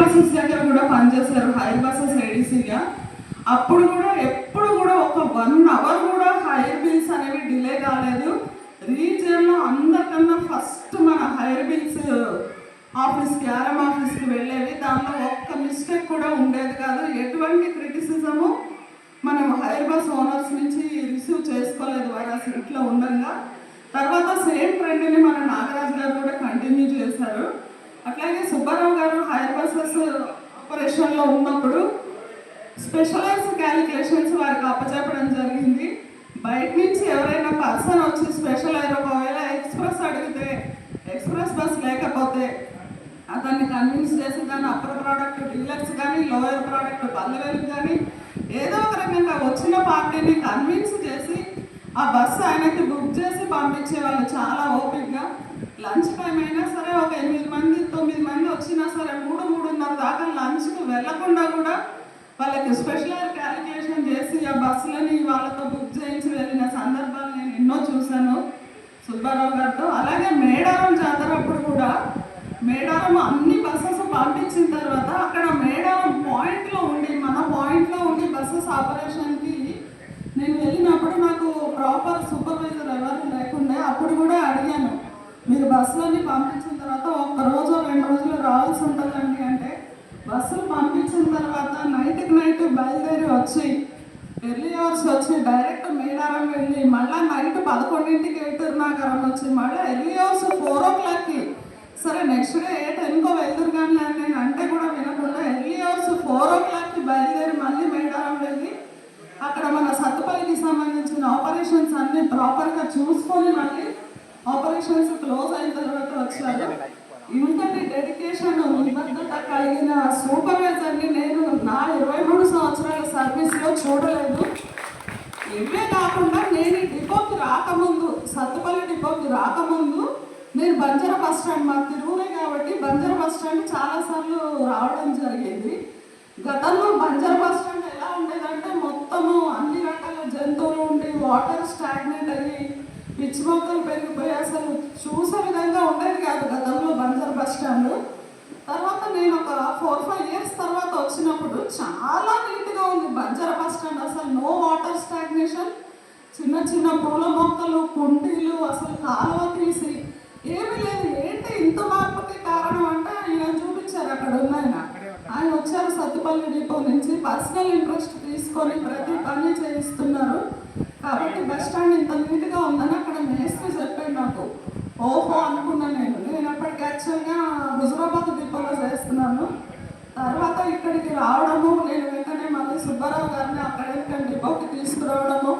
Buses దగ్గర కూడా పనిచేశారు హైర్ బస్సెస్ ఏడీసీగా అప్పుడు కూడా ఎప్పుడు కూడా ఒక వన్ అవర్ కూడా హైర్ బిల్స్ అనేవి డిలే కాలేదు. రీజియన్లో అందరికన్నా ఫస్ట్ మన హైర్ బిల్స్ ఆఫీస్ క్యారమ్ ఆఫీస్కి వెళ్ళేవి. దాంట్లో ఒక్క మిస్టేక్ కూడా ఉండేది కాదు. ఎటువంటి క్రిటిసిజము మనం హైర్ బస్ ఓనర్స్ నుంచి రిసీవ్ చేసుకోలేదు వైరస్ ఇట్లా ఉండగా. తర్వాత సేమ్ ట్రెండ్ని మన నాగరాజు గారు కూడా కంటిన్యూ చేశారు. అట్లాగే హైర్ ఆపరేషన్లో ఉన్నప్పుడు స్పెషలైజ్ క్యాలిక్యులేషన్స్ వారికి అప్పచెప్పడం జరిగింది. బయట నుంచి ఎవరైనా పర్సన్ వచ్చి స్పెషలైజ్ ఒకవేళ ఎక్స్ప్రెస్ అడిగితే ఎక్స్ప్రెస్ బస్ లేకపోతే అతన్ని కన్విన్స్ చేసి దాని అప్పర్ ప్రోడక్ట్ డీలర్స్ కానీ లోయర్ ప్రోడక్ట్ పల్లెలకు కానీ ఏదో ఒక రకంగా వచ్చిన పార్టీని కన్విన్స్ చేసి ఆ బస్సు ఆయనకి బుక్ చేసి పంపించే వాళ్ళు చాలా ఓపిక్గా లంచ్ టైం అయినా సరే ఒక ఎనిమిది మంది తొమ్మిది మంది వచ్చినా సరే మూడు మూడున్నర దాకా వెళ్ళకుండా వెళ్ళకుండా కూడా వాళ్ళకి స్పెషల్ క్యాలిక్యులేషన్ చేసి ఆ బస్సులని వాళ్ళతో బుక్ చేయించి వెళ్ళిన సందర్భాలు నేను ఎన్నో చూశాను. సుబ్బారావు గారితో. అలాగే మేడారం జాతర అప్పుడు కూడా మేడారం అన్ని బస్సెస్ పంపించిన తర్వాత అక్కడ మేడారం పాయింట్లో ఉండి మన పాయింట్లో ఉండి బస్సెస్ ఆపరేషన్కి నేను వెళ్ళినప్పుడు నాకు ప్రాపర్ సూపర్వైజర్ ఎవరు లేకుండే అప్పుడు కూడా అడిగాను. మీరు బస్సులన్నీ పంపించిన తర్వాత ఒక రోజు రెండు రోజులు రావాల్సి ఉంటుందండి బస్సులు పంపించిన తర్వాత నైట్కి నైట్ బయలుదేరి వచ్చి ఎర్లీ అవర్స్ వచ్చి డైరెక్ట్ మేడారం వెళ్ళి మళ్ళీ నైట్ పదకొండింటికి ఎయిటర్ వచ్చి మళ్ళీ ఎర్లీ అవర్స్ ఫోర్ ఓ క్లాక్కి సరే నెక్స్ట్ డే ఏ టెన్కో వెళ్తురు కానీ అని నేను అంటే కూడా వినకుండా ఎర్లీ అవర్స్ ఫోర్ ఓ క్లాక్కి బయలుదేరి మళ్ళీ మేడారం వెళ్ళి అక్కడ మన సత్తుపల్లికి సంబంధించిన ఆపరేషన్స్ అన్నీ ప్రాపర్గా చూసుకొని మళ్ళీ ఆపరేషన్స్ క్లోజ్ అయిన తర్వాత డెడికేషన్ నిబద్ధత కలిగిన సూపర్వైజర్ని నేను నా ఇరవై మూడు సంవత్సరాల సర్వీస్లో చూడలేదు. ఇవే కాకుండా నేను డిపోకి రాకముందు సత్తుపల్లి డిపోకి రాకముందు నేను బంజారా బస్ స్టాండ్ మా తిరువురే కాబట్టి బంజారా బస్ స్టాండ్ చాలాసార్లు రావడం జరిగింది. గతంలో బంజారా బస్ స్టాండ్ ఎలా ఉండేదంటే మొత్తము అన్ని రకాల జంతువులు ఉండి వాటర్ స్టాగ్నేట్ అయ్యి పిచ్చి మొక్కలు పెరిగిపోయి అసలు చూసే విధంగా ఉండేది కాదు గతంలో బంజారా బస్ స్టాండ్ తర్వాత నేను ఒక ఫోర్ ఫైవ్ ఇయర్స్ తర్వాత వచ్చినప్పుడు చాలా నీట్గా ఉంది. బంజారా బస్ స్టాండ్ అసలు నో వాటర్ స్టాగ్నేషన్ చిన్న చిన్న పూల మొక్కలు కుండీలు అసలు కాలువ తీసి ఏమీ లేదు. ఏంటి ఇంత మార్పుకి కారణం అంటే ఆయన చూపించారు అక్కడ ఉన్న ఆయన వచ్చారు సత్తుపల్లి డిపో నుంచి. పర్సనల్ ఇంట్రెస్ట్ తీసుకొని ప్రతి పని చేయిస్తున్నారు. కాబట్టి బస్ స్టాండ్ ఇంత నీట్గా ఉందని అక్కడ మేస్త్రి చెప్పాడు నాకు. ఓహో అనుకున్నా నేను. నేను అప్పటికి యాక్చువల్గా హుజురాబాద్ డిపోలో చేస్తున్నాను. తర్వాత ఇక్కడికి రావడము నేను వెంటనే మళ్ళీ సుబ్బారావు గారిని అక్కడ డిపోకి తీసుకురావడము